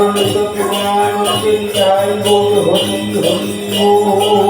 Govinda ত্রিপুরানন্দিনী Joy Gour Hari Hari